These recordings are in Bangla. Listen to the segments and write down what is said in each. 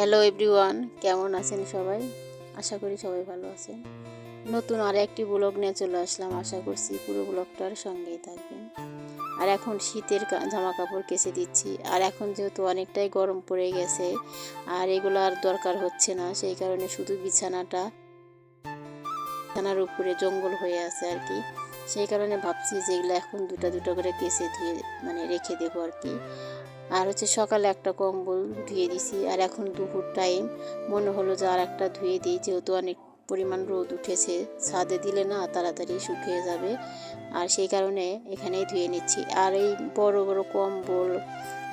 হ্যালো এভরিওয়ান কেমন আছেন সবাই? আশা করি সবাই ভালো আছেন। নতুন আর একটি ব্লগ নিয়ে চলে আসলাম। আশা করছি পুরো ব্লগটার সঙ্গেই থাকবেন। আর এখন শীতের জামা কাপড় কেচে দিচ্ছি। আর এখন যেহেতু অনেকটাই গরম পড়ে গেছে, আর এগুলো আর দরকার হচ্ছে না, সেই কারণে শুধু বিছানাটা বিছানার উপরে জঙ্গল হয়ে আছে আর কি। সেই কারণে ভাবছি যে এগুলো এখন দুটো দুটো করে কেচে ধুয়ে মানে রেখে দেবো আর কি। আর হচ্ছে সকালে একটা কম্বল ধুয়ে দিছি। আর এখন দুপুর টাইম মনে হলো যে আর একটা ধুয়ে দিই, যেহেতু অনেক পরিমাণ রোদ উঠেছে, ছাদে দিলে না তাড়াতাড়ি শুকিয়ে যাবে। আর সেই কারণে এখানেই ধুয়ে নিচ্ছি। আর এই বড় বড় কম্বল,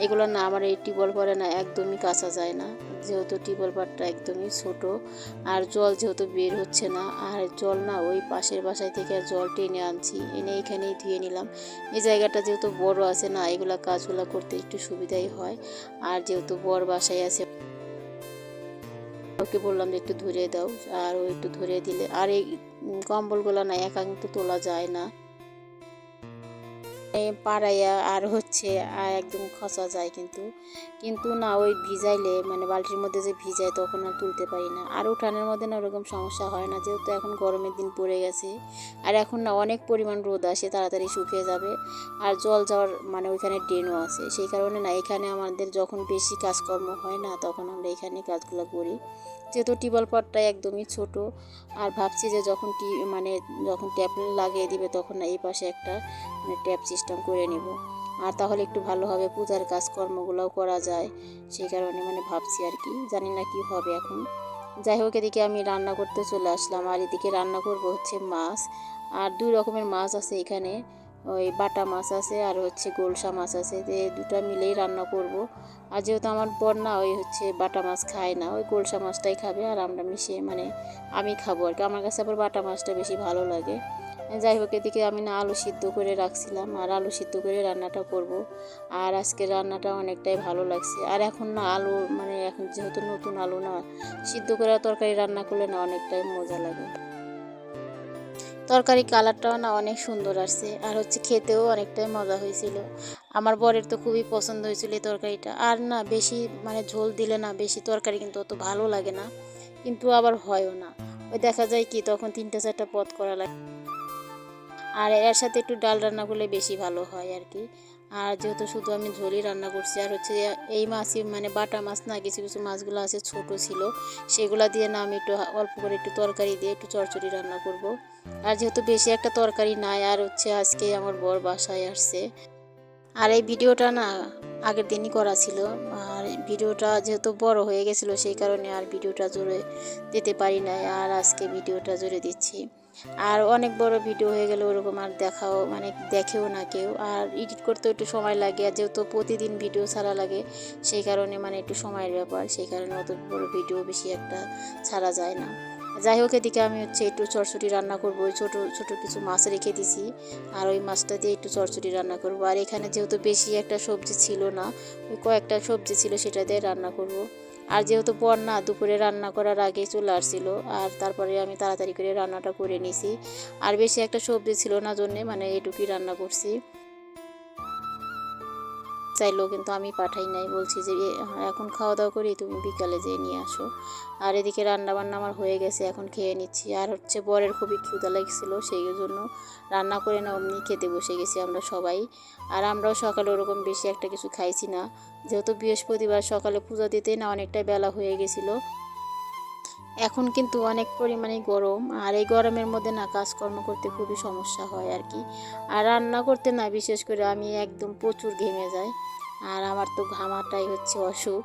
এগুলো না আমার এই টিবল পরে না, একদমই কাঁচা যায় না। যেহেতু টিবল পাটটা একদমই ছোট, আর জল যেহেতু বের হচ্ছে না, আর জল না ওই পাশের বাসায় থেকে আর জল টেনে আনছি, এনে এখানেই ধুয়ে নিলাম। এই জায়গাটা যেহেতু বড় আছে না, এগুলা কাজগুলো করতে একটু সুবিধাই হয়। আর যেহেতু বড় বাসায় আছে ওকে বললাম যে একটু ধরে দাও, আর ও একটু ধরে দিলে, আর এই কম্বলগুলো না একান্ত তোলা যায় না। পাড়াইয়া আর হচ্ছে একদম খসা যায় কিন্তু। কিন্তু না, ওই ভিজাইলে মানে বালতির মধ্যে যে ভিজায় তখন আর তুলতে পারি না। আর উঠানের মধ্যে না ওরকম সমস্যা হয় না, যেহেতু এখন গরমের দিন পড়ে গেছে। আর এখন না অনেক পরিমাণ রোদ আসে, তাড়াতাড়ি শুকিয়ে যাবে। আর জল যাওয়ার মানে ওইখানে ড্রেনও আছে। সেই কারণে না, এখানে আমাদের যখন বেশি কাজকর্ম হয় না, তখন আমরা এখানে কাজগুলো করি। যেহেতু টিউবওয়েল পটটা একদমই ছোট, আর ভাবছি যে যখন টি মানে যখন ট্যাপ লাগিয়ে দিবে তখন এই পাশে একটা মানে ট্যাপ সিস্টেম করে নেব। আর তাহলে একটু ভালোভাবে পূজার কাজকর্মগুলোও করা যায়, সেই কারণে মানে ভাবছি আর কি, জানি না কি হবে এখন। যাই হোক, এদিকে আমি রান্না করতে চলে আসলাম, আর এদিকে রান্না করব হচ্ছে মাছ, আর দুই রকমের মাছ আছে এখানে। ওই বাটা মাছ আছে আর হচ্ছে গোলসা মাছ আছে যে দুটা মিলেই রান্না করব। আর যেহেতু আমার বর না ওই হচ্ছে বাটা মাছ খায় না, ওই গোলসা মাছটাই খাবে আর আমরা মিশিয়ে মানে আমি খাব আর কি। আমার কাছে আবার বাটা মাছটা বেশি ভালো লাগে। যাই হোক, এদিকে আমি না আলু সিদ্ধ করে রাখছিলাম আর আলু সিদ্ধ করে রান্নাটা করব। আর আজকে রান্নাটা অনেকটাই ভালো লাগছে। আর এখন না আলু মানে এখন যেহেতু নতুন আলু না, সিদ্ধ করে তরকারি রান্না করলে না অনেকটাই মজা লাগে। তরকারি কালারটাও না অনেক সুন্দর আসছে, আর হচ্ছে খেতেও অনেকটাই মজা হয়েছিল। আমার বরের তো খুবই পছন্দ হয়েছিল এই তরকারিটা। আর না, বেশি মানে ঝোল দিলে না বেশি তরকারি কিন্তু অত ভালো লাগে না, কিন্তু আবার হয়ও না। ওই দেখা যায় কি, তখন তিনটা চারটা পথ করা লাগে। আর এর সাথে একটু ডাল রান্না করলে বেশি ভালো হয় আর কি। আর যেহেতু শুধু আমি ঝোলই রান্না করছি, আর হচ্ছে এই মাছই মানে বাটা মাছ না, কিছু কিছু মাছগুলো আছে ছোট ছিল, সেগুলা দিয়ে না আমি একটু অল্প করে একটু তরকারি দিয়ে একটু চড়চড়ি রান্না করব। আর যেহেতু বেশি একটা তরকারি নাই, আর হচ্ছে আজকে আমার বর বাসায় আসছে। আর এই ভিডিওটা না আগের দিনই করা ছিল, আর ভিডিওটা যেহেতু বড় হয়ে গেছিল, সেই কারণে আর ভিডিওটা জোরে দিতে পারি নাই, আর আজকে ভিডিওটা জোরে দিচ্ছি। আর অনেক বড় ভিডিও হয়ে গেলে ওরকম আর দেখাও মানে দেখেও না কেউ। আর এডিট করতেও একটু সময় লাগে, আর যেহেতু প্রতিদিন ভিডিও ছাড়া লাগে, সেই কারণে মানে একটু সময়ের ব্যাপার, সেই কারণে অত বড় ভিডিও বেশি একটা ছাড়া যায় না। যাই হোক, এদিকে আমি হচ্ছে একটু চটচটি রান্না করব, ওই ছোটো ছোটো কিছু মাছ রেখে দিছি। আর ওই মাছটা দিয়ে একটু চটচটি রান্না করব। আর এখানে যেহেতু বেশি একটা সবজি ছিল না, ওই কয়েকটা সবজি ছিল সেটা দিয়ে রান্না করব। আর যেহেতু পর না দুপুরে রান্না করার আগে চলে আসছিল, আর তারপরে আমি তাড়াতাড়ি করে রান্নাটা করে নিছি। আর বেশি একটা সবজি ছিল না জন্যে মানে এটুকুই রান্না করছি। চাইলেও কিন্তু আমি পাঠাই নাই। বলছি যে এখন খাওয়া দাওয়া করি, তুমি বিকালে যেয়ে নিয়ে আসো। আর এদিকে রান্নাবান্না আমার হয়ে গেছে, এখন খেয়ে নিচ্ছি। আর হচ্ছে বরের খুবই ক্ষুদা লাগছিল, সেই জন্য রান্না করে না, অমনি খেতে বসে গেছি আমরা সবাই। আর আমরাও সকালে ওরকম বেশি একটা কিছু খাইছি না। যেহেতু বৃহস্পতিবার সকালে পূজা দিতে না, অনেকটাই বেলা হয়ে গেছিল। এখন কিন্তু অনেক পরিমাণে গরম, আর এই গরমের মধ্যে না কাজকর্ম করতে খুবই সমস্যা হয় আর কি। আর রান্না করতে না, বিশেষ করে আমি একদম প্রচুর ঘেমে যাই, আর আমার তো ঘামাটাই হচ্ছে অসুখ,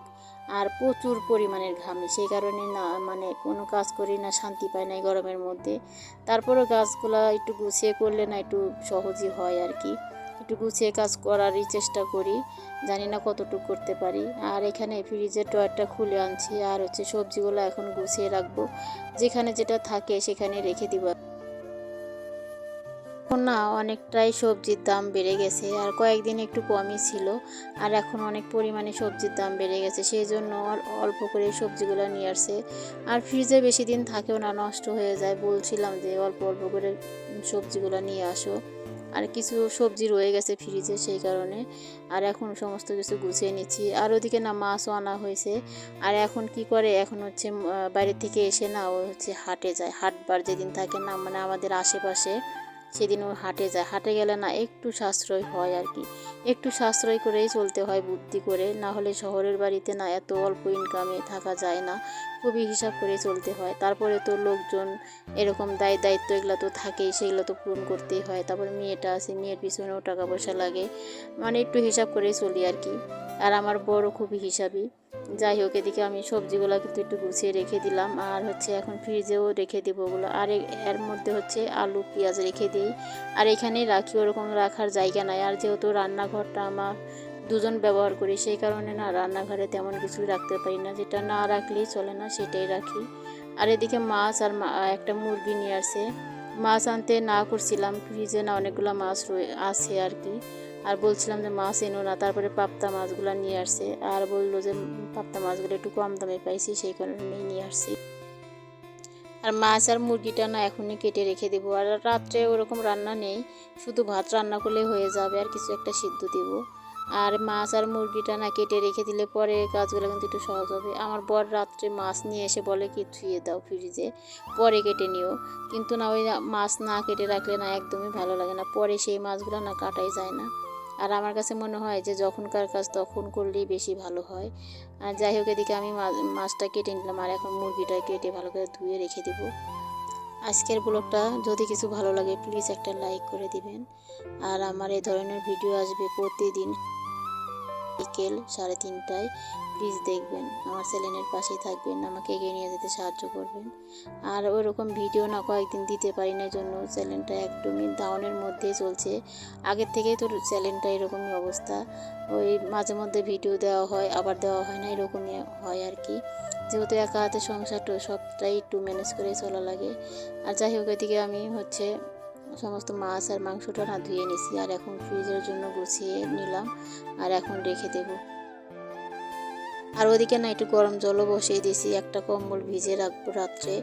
আর প্রচুর পরিমাণের ঘামি। সেই কারণে না মানে কোনো কাজ করি না, শান্তি পাই না গরমের মধ্যে। তারপরেও গাছগুলা একটু গুছিয়ে করলে না একটু সহজই হয় আর কি। একটু গুছিয়ে কাজ করারই চেষ্টা করি, জানি না কতটুকু করতে পারি। আর এখানে ফ্রিজের ড্রয়ারটা খুলে আনছি, আর হচ্ছে সবজিগুলো এখন গুছিয়ে রাখব। যেখানে যেটা থাকে সেখানে রেখে দিব। এখন না অনেকটাই সবজির দাম বেড়ে গেছে, আর কয়েকদিন একটু কমই ছিল, আর এখন অনেক পরিমাণে সবজির দাম বেড়ে গেছে সেই জন্য অল- অল্প করে সবজিগুলো নিয়ে আসছে। আর ফ্রিজে বেশি দিন থাকেও না, নষ্ট হয়ে যায়, বলছিলাম যে অল্প অল্প করে সবজিগুলো নিয়ে আসো। আর কিছু সবজি রয়ে গেছে ফ্রিজে সেই কারণে। আর এখন সমস্ত কিছু গুছিয়ে নিচ্ছি। আর ওদিকে না মাছও আনা হয়েছে। আর এখন কি করে? এখন হচ্ছে বাইরে থেকে এসে না ও হচ্ছে হাটে যায়। হাটবার যেদিন থাকে না মানে আমাদের আশেপাশে সেদিন ও হাটে যায়। হাটে গেলে না একটু সাশ্রয় হয় আর কি। একটু সাশ্রয় করেই চলতে হয় বুদ্ধি করে। না হলে শহরের বাড়িতে না এত অল্প ইনকামে থাকা যায় না। খুবই হিসাব করে চলতে হয়। তারপরে তো লোকজন এরকম দায় দায়িত্ব এগুলো তো থাকেই, সেগুলো তো পূরণ করতেই হয়। তারপরে মেয়েটা আছে, মেয়ের পিছনেও টাকা পয়সা লাগে। মানে একটু হিসাব করেই চলি আর কি। আর আমার বড় খুবই হিসাবই যাই হোক, এদিকে আমি সবজিগুলো কিন্তু একটু গুছিয়ে রেখে দিলাম। আর হচ্ছে এখন ফ্রিজেও রেখে দেবো ওগুলো। আর এর মধ্যে হচ্ছে আলু, পেঁয়াজ রেখে দিই। আর এখানেই রাখি ওরকম রাখার জায়গা নাই। আর যেহেতু রান্নাঘরটা আমার দুজন ব্যবহার করি, সেই কারণে না রান্নাঘরে তেমন কিছুই রাখতে পারি না। যেটা না রাখলেই চলে না, সেটাই রাখি। আর এদিকে মাছ আর একটা মুরগি নিয়ে আসে। মাছ আনতে না করছিলাম। ফ্রিজে না অনেকগুলো মাছ আছে আর কি। আর বলছিলাম যে মাছ এনো না, তারপরে পাপ্তা মাছগুলো নিয়ে আসছে। আর বলল যে পাপ্তা মাছগুলো একটু কম দামে পাইছি, সেই কারণে নিয়ে আসছি। আর মাছ আর মুরগিটা না এখনই কেটে রেখে দেবো। আর রাত্রে ওরকম রান্না নেই, শুধু ভাত রান্না করলে হয়ে যাবে আর কিছু একটা সিদ্ধ দেব। আর মাছ আর মুরগিটা না কেটে রেখে দিলে পরে কাজগুলো কিন্তু একটু সহজ হবে। আমার বর রাত্রে মাছ নিয়ে এসে বলে কি, ধুয়ে দাও ফ্রিজে, পরে কেটে নিও। কিন্তু না, ওই মাছ না কেটে রাখলে না একদমই ভালো লাগে না। পরে সেই মাছগুলো না কাটাই যায় না। আর আমার কাছে মনে হয় যে যখনকার কাজ তখন করলেই বেশি ভালো হয়। আর যাই হোক, এদিকে আমি মাছটা কেটে নিলাম আর এখন মুরগিটা কেটে ভালো করে ধুয়ে রেখে দেব। আজকের ব্লগটা যদি কিছু ভালো লাগে প্লিজ একটা লাইক করে দিবেন। আর আমার এই ধরনের ভিডিও আসবে প্রতিদিন। বিকেল সাড়ে তিনটায় প্লিজ দেখবেন। আমার চ্যানেলের পাশেই থাকবেন, আমাকে এগিয়ে নিয়ে যেতে সাহায্য করবেন। আর ওরকম ভিডিও না কয়েকদিন দিতে পারি না জন্য চ্যানেলটা একদমই ডাউনের মধ্যেই চলছে। আগের থেকেই তো চ্যানেলটা এরকমই অবস্থা। ওই মাঝে মধ্যে ভিডিও দেওয়া হয়, আবার দেওয়া হয় না, এরকমই হয় আর কি। যেহেতু একা হাতে সংসারটা সবটাই একটু ম্যানেজ করে চলা লাগে। আর যাই হোক, এদিকে আমি হচ্ছে সমস্ত মাছ আর মাংসটা না ধুয়ে নিছি আর এখন ফ্রিজের জন্য গুছিয়ে নিলাম আর এখন রেখে দেবো। আর ওদিকে না একটু গরম জলও বসিয়ে দিয়েছি, একটা কম্বল ভিজে রাখব রাত্রে।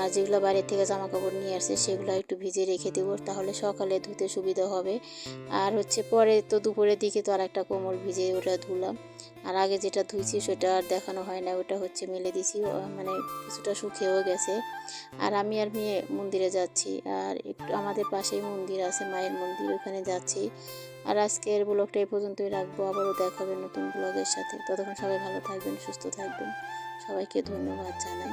আর যেগুলো বাইরে থেকে জামা কাপড় নিয়ে আসছে সেগুলো একটু ভিজে রেখে দেবো, তাহলে সকালে ধুতে সুবিধা হবে। আর হচ্ছে পরে তো দুপুরের দিকে তো আর একটা কোমল ভিজে ওটা ধুলাম। আর আগে যেটা ধুইছি সেটা আর দেখানো হয় না, ওটা হচ্ছে মেলে দিছি মানে কিছুটা শুকিয়েও গেছে। আর আমি আর মেয়ে মন্দিরে যাচ্ছি, আর একটু আমাদের পাশেই মন্দির আছে, মায়ের মন্দির, ওখানে যাচ্ছি। আর আজকের ব্লগটা এই পর্যন্তই রাখব, আবারও দেখা হবে নতুন ব্লগের সাথে। ততক্ষণ সবাই ভালো থাকবেন, সুস্থ থাকবেন। সবাইকে ধন্যবাদ জানাই।